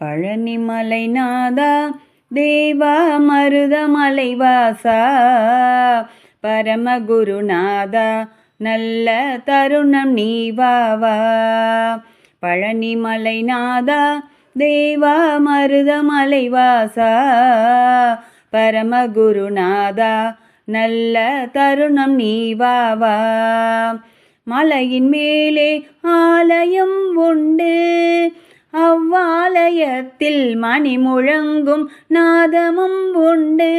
பழனிமலை நாதா தேவா மருதமலை வாசா பரமகுருநாதா நல்ல தருணம் நீ வாவா பழனிமலை நாதா தேவா மருதமலை வாசா பரமகுருநாதா நல்ல தருணம் நீ வாவா மலையின் மேலே ஆலயம் உண்டு அவ்வாலயத்தில் மணி முழங்கும் நாதமும் உண்டு.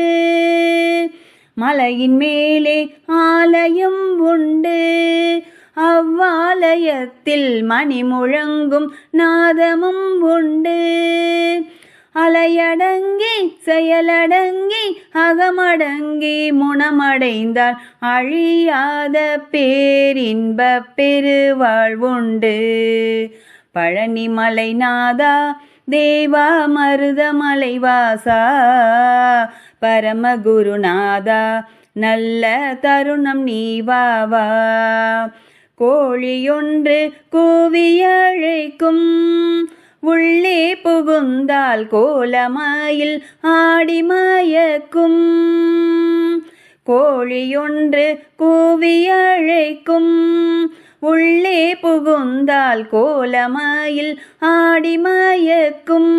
மலையின் மேலே ஆலயம் உண்டு. அவ்வாலயத்தில் மணி முழங்கும் நாதமும் உண்டு. அலையடங்கி செயலடங்கி அகமடங்கி முணமடைந்தால் அழியாத பேரின்ப பெருவாழ்வுண்டு பழனிமலை நாதா தேவா மருதமலை வாசா பரமகுருநாதா நல்ல தருணம் நீ வாவா கோழியொன்று கூவியழைக்கும் உள்ளே புகுந்தால் கோலமாயில் ஆடி மயக்கும். கோழியொன்று கூவியழைக்கும் உள்ளே புகுந்தால் கோலமாயில் ஆடி மயக்கும்.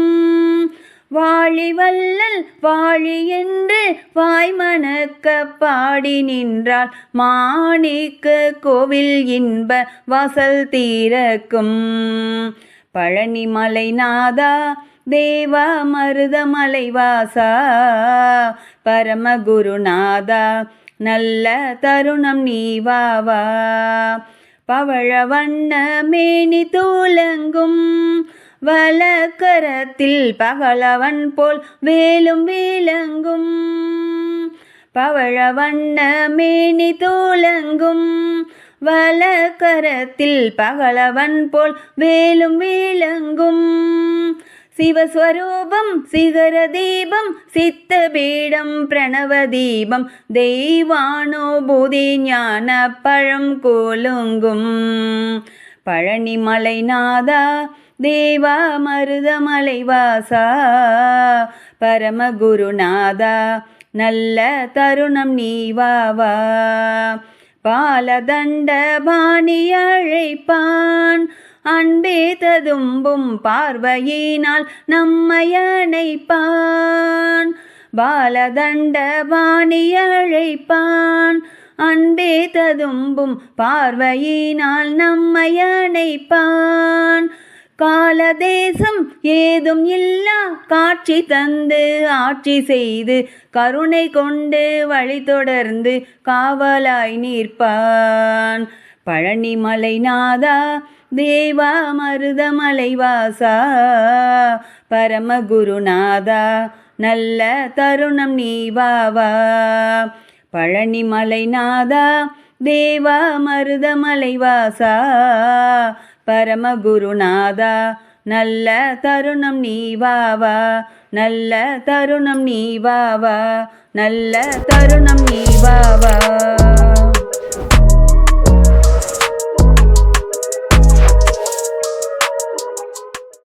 வாழி வல்லல் வாழி என்று வாய்மணக்க பாடி நின்றால் மாணிக்க கோவில் இன்ப வாசல் தீரக்கும். பழனிமலைநாதா தேவா மருதமலை வாசா பரமகுருநாதா நல்ல தருணம் நீ வாவா. பவழ வண்ணமேனி தூலங்கும் வலக்கரத்தில் பகலவன் போல் வேலும் வீலங்கும் பவழ வண்ணமேனி தூலங்கும் வலக்கரத்தில் பகலவன் போல் வேலும் வீலங்கும் சிவஸ்வரூபம் சிகர தீபம் சித்த பீடம் பிரணவ தீபம் தெய்வானுபூதி ஞான பழம் கோலுங்கும் பழனிமலை நாதா தேவா மருதமலை வாசா பரமகுருநாதா நல்ல தருணம் நீ வாவா. பாலதண்ட பாணி அன்பே ததும்பும் பார்வையினால் நம்மையணைப்பான் பாலதண்ட பாணி அழைப்பான் அன்பே ததும்பும் பார்வையினால் நம்மையணைப்பான் காலதேசம் ஏதும் இல்லா காட்சி தந்து ஆட்சி செய்து கருணை கொண்டு வழி தொடர்ந்து காவலாய் நிற்பான். பழனிமலை நாதா தேவா மருதமலைவாசா பரமகுருநாதா நல்ல தருணம் நீ வாவா பழனிமலை தேவா மருதமலைவாசா பரமகுருநாதா நல்ல தருணம் நீ வாவா நல்ல தருணம் நீ வாவா நல்ல தருணம் நீ வாவா